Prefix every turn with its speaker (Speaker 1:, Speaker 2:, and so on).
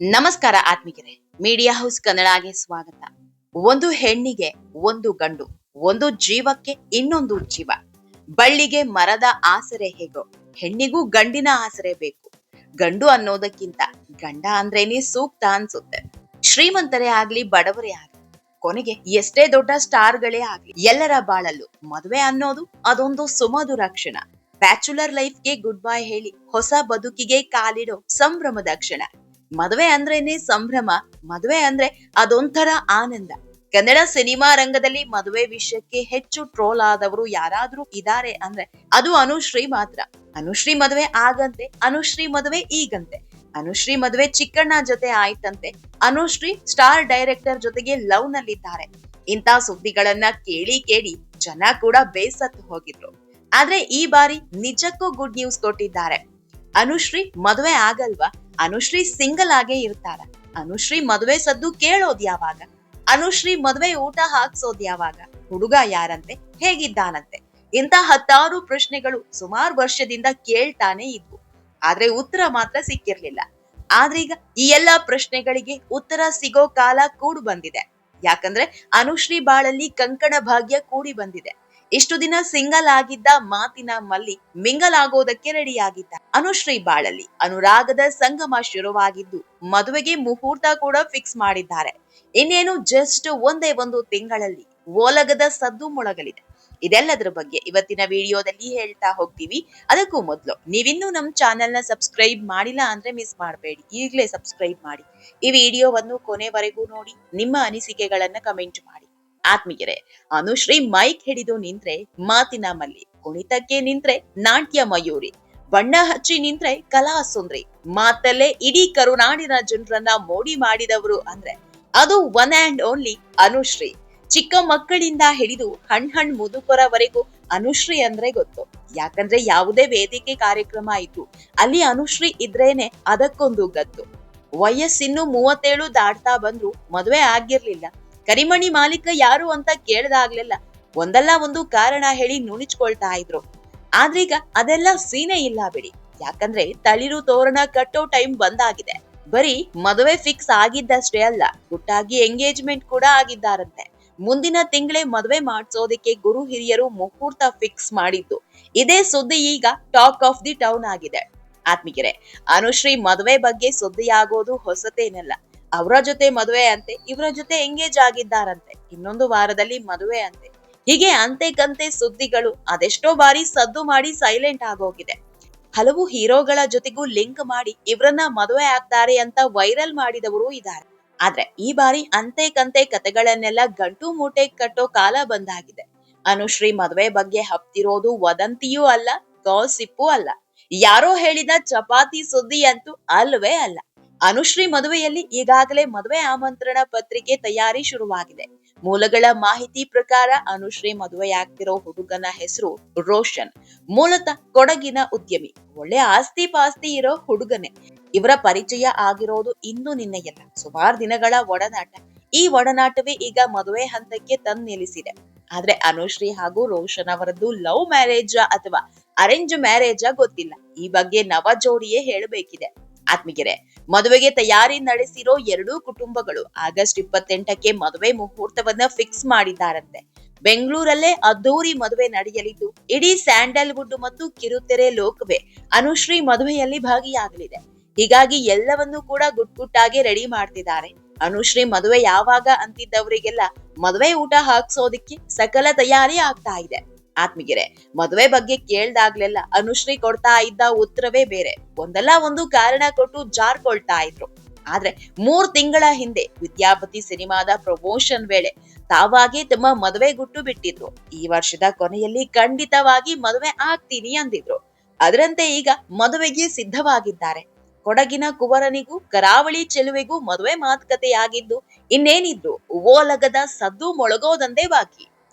Speaker 1: ನಮಸ್ಕಾರ ಆತ್ಮಿಕರೇ. Media house ಕನ್ನಡಗೆ ಸ್ವಾಗತ. ಒಂದು ಹೆಣ್ಣಿಗೆ ಒಂದು ಗಂಡು, ಒಂದು ಜೀವಕ್ಕೆ ಇನ್ನೊಂದು ಜೀವ. ಬಳ್ಳಿಗೆ ಮರದ ಆಸರೆ ಹೇಗೋ, ಹೆಣ್ಣಿಗೂ ಗಂಡಿನ ಆಸರೆ ಬೇಕು. ಗಂಡು ಅನ್ನೋದಕ್ಕಿಂತ ಗಂಡ ಅಂದ್ರೇನೆ ಸೂಕ್ತ ಅನ್ಸುತ್ತೆ. ಶ್ರೀಮಂತರೇ ಆಗ್ಲಿ, ಬಡವರೇ ಆಗ್ಲಿ, ಕೊನೆಗೆ ಎಷ್ಟೇ ದೊಡ್ಡ ಸ್ಟಾರ್ಗಳೇ ಆಗ್ಲಿ, ಎಲ್ಲರ ಬಾಳಲ್ಲೂ ಮದುವೆ ಅನ್ನೋದು ಅದೊಂದು ಸುಮಧುರ ಕ್ಷಣ. ಬ್ಯಾಚುಲರ್ ಲೈಫ್ಗೆ ಗುಡ್ ಬೈ ಹೇಳಿ ಹೊಸ ಬದುಕಿಗೆ ಕಾಲಿಡೋ ಸಂಭ್ರಮದ ಕ್ಷಣ. ಮದುವೆ ಅಂದ್ರೇನೆ ಸಂಭ್ರಮ, ಮದುವೆ ಅಂದ್ರೆ ಅದೊಂಥರ ಆನಂದ. ಕನ್ನಡ ಸಿನಿಮಾ ರಂಗದಲ್ಲಿ ಮದುವೆ ವಿಷಯಕ್ಕೆ ಹೆಚ್ಚು ಟ್ರೋಲ್ ಆದವರು ಯಾರಾದ್ರೂ ಇದಾರೆ ಅಂದ್ರೆ ಅದು ಅನುಶ್ರೀ ಮಾತ್ರ. ಅನುಶ್ರೀ ಮದುವೆ ಆಗಂತೆ, ಅನುಶ್ರೀ ಮದುವೆ ಈಗಂತೆ. ಅನುಶ್ರೀ ಮದುವೆ ಚಿಕ್ಕಣ್ಣ ಜೊತೆ ಆಯ್ತಂತೆ, ಅನುಶ್ರೀ ಸ್ಟಾರ್ ಡೈರೆಕ್ಟರ್ ಜೊತೆಗೆ ಲವ್ ನಲ್ಲಿದ್ದಾರೆ. ಇಂಥ ಸುದ್ದಿಗಳನ್ನ ಕೇಳಿ ಕೇಳಿ ಜನ ಕೂಡ ಬೇಸತ್ತು ಹೋಗಿದ್ರು. ಆದ್ರೆ ಈ ಬಾರಿ ನಿಜಕ್ಕೂ ಗುಡ್ ನ್ಯೂಸ್ ಕೊಟ್ಟಿದ್ದಾರೆ. ಅನುಶ್ರೀ ಮದುವೆ ಆಗಲ್ವಾ? ಅನುಶ್ರೀ ಸಿಂಗಲ್ ಆಗೇ ಇರ್ತಾರ. ಅನುಶ್ರೀ ಮದುವೆ ಸದ್ದು ಕೇಳೋದ್ ಯಾವಾಗ? ಅನುಶ್ರೀ ಮದುವೆ ಊಟ ಹಾಕ್ಸೋದ್ ಯಾವಾಗ? ಹುಡುಗ ಯಾರಂತೆ? ಹೇಗಿದ್ದಾನಂತೆ? ಇಂತ ಹತ್ತಾರು ಪ್ರಶ್ನೆಗಳು ಸುಮಾರು ವರ್ಷದಿಂದ ಕೇಳ್ತಾನೆ ಇದ್ವು. ಆದ್ರೆ ಉತ್ತರ ಮಾತ್ರ ಸಿಕ್ಕಿರ್ಲಿಲ್ಲ. ಆದ್ರೀಗ ಈ ಎಲ್ಲಾ ಪ್ರಶ್ನೆಗಳಿಗೆ ಉತ್ತರ ಸಿಗೋ ಕಾಲ ಕೂಡು ಬಂದಿದೆ. ಯಾಕಂದ್ರೆ ಅನುಶ್ರೀ ಬಾಳಲ್ಲಿ ಕಂಕಣ ಭಾಗ್ಯ ಕೂಡಿ ಬಂದಿದೆ. ಇಷ್ಟು ದಿನ ಸಿಂಗಲ್ ಆಗಿದ್ದ ಮಾತಿನ ಮಲ್ಲಿ ಮಿಂಗಲ್ ಆಗೋದಕ್ಕೆ ರೆಡಿಯಾಗಿದ್ದ ಅನುಶ್ರೀ ಬಾಳಲ್ಲಿ ಅನುರಾಗದ ಸಂಗಮ ಶುರುವಾಗಿದ್ದು ಮದುವೆಗೆ ಮುಹೂರ್ತ ಕೂಡ ಫಿಕ್ಸ್ ಮಾಡಿದ್ದಾರೆ. ಇನ್ನೇನು ಜಸ್ಟ್ ಒಂದೇ ಒಂದು ತಿಂಗಳಲ್ಲಿ ಓಲಗದ ಸದ್ದು ಮೊಳಗಲಿದೆ. ಇದೆಲ್ಲದರ ಬಗ್ಗೆ ಇವತ್ತಿನ ವಿಡಿಯೋದಲ್ಲಿ ಹೇಳ್ತಾ ಹೋಗ್ತೀವಿ. ಅದಕ್ಕೂ ಮೊದಲು ನೀವಿನ್ನೂ ನಮ್ಮ ಚಾನೆಲ್ನ ಸಬ್ಸ್ಕ್ರೈಬ್ ಮಾಡಿಲ್ಲ ಅಂದ್ರೆ ಮಿಸ್ ಮಾಡಬೇಡಿ. ಈಗಲೇ ಸಬ್ಸ್ಕ್ರೈಬ್ ಮಾಡಿ. ಈ ವಿಡಿಯೋವನ್ನು ಕೊನೆವರೆಗೂ ನೋಡಿ. ನಿಮ್ಮ ಅನಿಸಿಕೆಗಳನ್ನ ಕಮೆಂಟ್ ಮಾಡಿ. ಆತ್ಮೀಯರೇ, ಅನುಶ್ರೀ ಮೈಕ್ ಹಿಡಿದು ನಿಂತ್ರೆ, ಮಾತಿನ ಮಲ್ಲಿ, ಕುಣಿತಕ್ಕೆ ನಿಂತ್ರೆ, ನಾಟ್ಯ ಮಯೂರಿ, ಬಣ್ಣ ಹಚ್ಚಿ ನಿಂತ್ರೆ, ಕಲಾ ಸುಂದ್ರಿ, ಮಾತಲ್ಲೇ ಇಡೀ ಕರುನಾಡಿನ ಜನರನ್ನ ಮೋಡಿ ಮಾಡಿದವರು ಅಂದ್ರೆ, ಅದು ಒನ್ ಆ್ಯಂಡ್ ಓನ್ಲಿ ಅನುಶ್ರೀ. ಚಿಕ್ಕ ಮಕ್ಕಳಿಂದ ಹಿಡಿದು ಹಣ್ ಹಣ್ ಮುದುಕರವರೆಗೂ ಅನುಶ್ರೀ ಅಂದ್ರೆ ಗೊತ್ತು. ಯಾಕಂದ್ರೆ ಯಾವುದೇ ವೇದಿಕೆ ಕಾರ್ಯಕ್ರಮ ಇತ್ತು ಅಲ್ಲಿ ಅನುಶ್ರೀ ಇದ್ರೇನೆ ಅದಕ್ಕೊಂದು ಗತ್ತು ವಯಸ್ಸಿನ್ನು ಮೂವತ್ತೇಳು ದಾಟ್ತಾ ಬಂದ್ರು ಮದುವೆ ಆಗಿರ್ಲಿಲ್ಲ. ಕರಿಮಣಿ ಮಾಲೀಕ ಯಾರು ಅಂತ ಕೇಳ್ದಾಗ್ಲಿಲ್ಲ. ಒಂದಲ್ಲ ಒಂದು ಕಾರಣ ಹೇಳಿ ನುಣಿಚ್ಕೊಳ್ತಾ ಇದ್ರು. ಆದ್ರೀಗ ಅದೆಲ್ಲ ಸೀನೆ ಇಲ್ಲ ಬಿಡಿ. ಯಾಕಂದ್ರೆ ತಳಿರು ತೋರಣ ಕಟ್ಟೋ ಟೈಮ್ ಬಂದಾಗಿದೆ. ಬರೀ ಮದುವೆ ಫಿಕ್ಸ್ ಆಗಿದ್ದಷ್ಟೇ ಅಲ್ಲ ಗುಟ್ಟಾಗಿ ಎಂಗೇಜ್ಮೆಂಟ್ ಕೂಡ ಆಗಿದ್ದಾರಂತೆ. ಮುಂದಿನ ತಿಂಗಳೇ ಮದುವೆ ಮಾಡಿಸೋದಕ್ಕೆ ಗುರು ಹಿರಿಯರು ಮುಹೂರ್ತ ಫಿಕ್ಸ್ ಮಾಡಿದ್ದು. ಇದೇ ಸುದ್ದಿ ಈಗ ಟಾಕ್ ಆಫ್ ದಿ ಟೌನ್ ಆಗಿದೆ. ಆತ್ಮಿಕರೆ, ಅನುಶ್ರೀ ಮದುವೆ ಬಗ್ಗೆ ಸುದ್ದಿಯಾಗೋದು ಹೊಸತೇನಲ್ಲ. ಅವರ ಜೊತೆ ಮದುವೆ ಅಂತೆ, ಇವರ ಜೊತೆ ಎಂಗೇಜ್ ಆಗಿದ್ದಾರಂತೆ, ಇನ್ನೊಂದು ವಾರದಲ್ಲಿ ಮದುವೆ ಅಂತೆ. ಹೀಗೆ ಅಂತೆ ಕಂತೆ ಸುದ್ದಿಗಳು ಅದೆಷ್ಟೋ ಬಾರಿ ಸದ್ದು ಮಾಡಿ ಸೈಲೆಂಟ್ ಆಗೋಗಿದೆ. ಹಲವು ಹೀರೋಗಳ ಜೊತೆಗೂ ಲಿಂಕ್ ಮಾಡಿ ಇವರನ್ನ ಮದುವೆ ಆಗ್ತಾರೆ ಅಂತ ವೈರಲ್ ಮಾಡಿದವರು ಇದ್ದಾರೆ. ಆದ್ರೆ ಈ ಬಾರಿ ಅಂತೆ ಕಂತೆ ಕತೆಗಳನ್ನೆಲ್ಲ ಗಂಟು ಮೂಟೆ ಕಟ್ಟೋ ಕಾಲ ಬಂದಾಗಿದೆ. ಅನುಶ್ರೀ ಮದುವೆ ಬಗ್ಗೆ ಹಬ್ತಿರೋದು ವದಂತಿಯೂ ಅಲ್ಲ ಗಾಸಿಪ್ಪು ಅಲ್ಲ. ಯಾರೋ ಹೇಳಿದ ಚಪಾತಿ ಸುದ್ದಿ ಅಂತೂ ಅಲ್ವೇ ಅಲ್ಲ. ಅನುಶ್ರೀ ಮದುವೆಯಲ್ಲಿ ಈಗಾಗಲೇ ಮದುವೆ ಆಮಂತ್ರಣ ಪತ್ರಿಕೆ ತಯಾರಿ ಶುರುವಾಗಿದೆ. ಮೂಲಗಳ ಮಾಹಿತಿ ಪ್ರಕಾರ ಅನುಶ್ರೀ ಮದುವೆಯಾಗ್ತಿರೋ ಹುಡುಗನ ಹೆಸರು ರೋಷನ್. ಮೂಲತಃ ಕೊಡಗಿನ ಉದ್ಯಮಿ. ಒಳ್ಳೆ ಆಸ್ತಿ ಪಾಸ್ತಿ ಇರೋ ಹುಡುಗನೇ. ಇವರ ಪರಿಚಯ ಆಗಿರೋದು ಇಂದು ನಿನ್ನೆಯಲ್ಲ. ಸುಮಾರು ದಿನಗಳ ಒಡನಾಟ. ಈ ಒಡನಾಟವೇ ಈಗ ಮದುವೆ ಹಂತಕ್ಕೆ ತಂದು ನಿಲ್ಲಿಸಿದೆ ಆದ್ರೆ ಅನುಶ್ರೀ ಹಾಗೂ ರೋಷನ್ ಅವರದ್ದು ಲವ್ ಮ್ಯಾರೇಜ್ ಅಥವಾ ಅರೇಂಜ್ ಮ್ಯಾರೇಜ್ ಗೊತ್ತಿಲ್ಲ. ಈ ಬಗ್ಗೆ ನವ ಜೋಡಿಯೇ ಹೇಳಬೇಕಿದೆ. ಆತ್ಮಿಗೆರೆ ಮದುವೆಗೆ ತಯಾರಿ ನಡೆಸಿರೋ ಎರಡೂ ಕುಟುಂಬಗಳು ಆಗಸ್ಟ್ ಇಪ್ಪತ್ತೆಂಟಕ್ಕೆ ಮದುವೆ ಮುಹೂರ್ತವನ್ನ ಫಿಕ್ಸ್ ಮಾಡಿದ್ದಾರಂತೆ. ಬೆಂಗಳೂರಲ್ಲೇ ಅದ್ದೂರಿ ಮದುವೆ ನಡೆಯಲಿದ್ದು, ಇಡೀ ಸ್ಯಾಂಡಲ್ವುಡ್ ಮತ್ತು ಕಿರುತೆರೆ ಲೋಕವೇ ಅನುಶ್ರೀ ಮದುವೆಯಲ್ಲಿ ಭಾಗಿಯಾಗಲಿದೆ. ಹೀಗಾಗಿ ಎಲ್ಲವನ್ನೂ ಕೂಡ ಗುಟ್ಗುಟ್ಟಾಗಿ ರೆಡಿ ಮಾಡ್ತಿದ್ದಾರೆ. ಅನುಶ್ರೀ ಮದುವೆ ಯಾವಾಗ ಅಂತಿದ್ದವರಿಗೆಲ್ಲ ಮದುವೆ ಊಟ ಹಾಕ್ಸೋದಿಕ್ಕೆ ಸಕಲ ತಯಾರಿ ಆಗ್ತಾ ಇದೆ. ಆತ್ಮಿಗೆರೆ ಮದುವೆ ಬಗ್ಗೆ ಕೇಳ್ದಾಗ್ಲೆಲ್ಲ ಅನುಶ್ರೀ ಕೊಡ್ತಾ ಇದ್ದ ಉತ್ತರವೇ ಬೇರೆ. ಒಂದಲ್ಲ ಒಂದು ಕಾರಣ ಕೊಟ್ಟು ಜಾರ್ಕೊಳ್ತಾ ಇದ್ರು. ಆದ್ರೆ ಮೂರ್ ತಿಂಗಳ ಹಿಂದೆ ವಿದ್ಯಾಪತಿ ಸಿನಿಮಾದ ಪ್ರಮೋಷನ್ ವೇಳೆ ತಾವಾಗಿ ತಮ್ಮ ಮದುವೆ ಗುಟ್ಟು ಬಿಟ್ಟಿದ್ರು. ಈ ವರ್ಷದ ಕೊನೆಯಲ್ಲಿ ಖಂಡಿತವಾಗಿ ಮದುವೆ ಆಗ್ತೀನಿ ಅಂದಿದ್ರು. ಅದರಂತೆ ಈಗ ಮದುವೆಗೆ ಸಿದ್ಧವಾಗಿದ್ದಾರೆ. ಕೊಡಗಿನ ಕುವರನಿಗೂ, ಕರಾವಳಿ ಚೆಲುವೆಗೂ ಮದುವೆ ಮಾತುಕತೆಯಾಗಿದ್ದು ಇನ್ನೇನಿದ್ರು ಓಲಗದ ಸದ್ದು ಮೊಳಗೋದಂದೇ ಬಾಕಿ.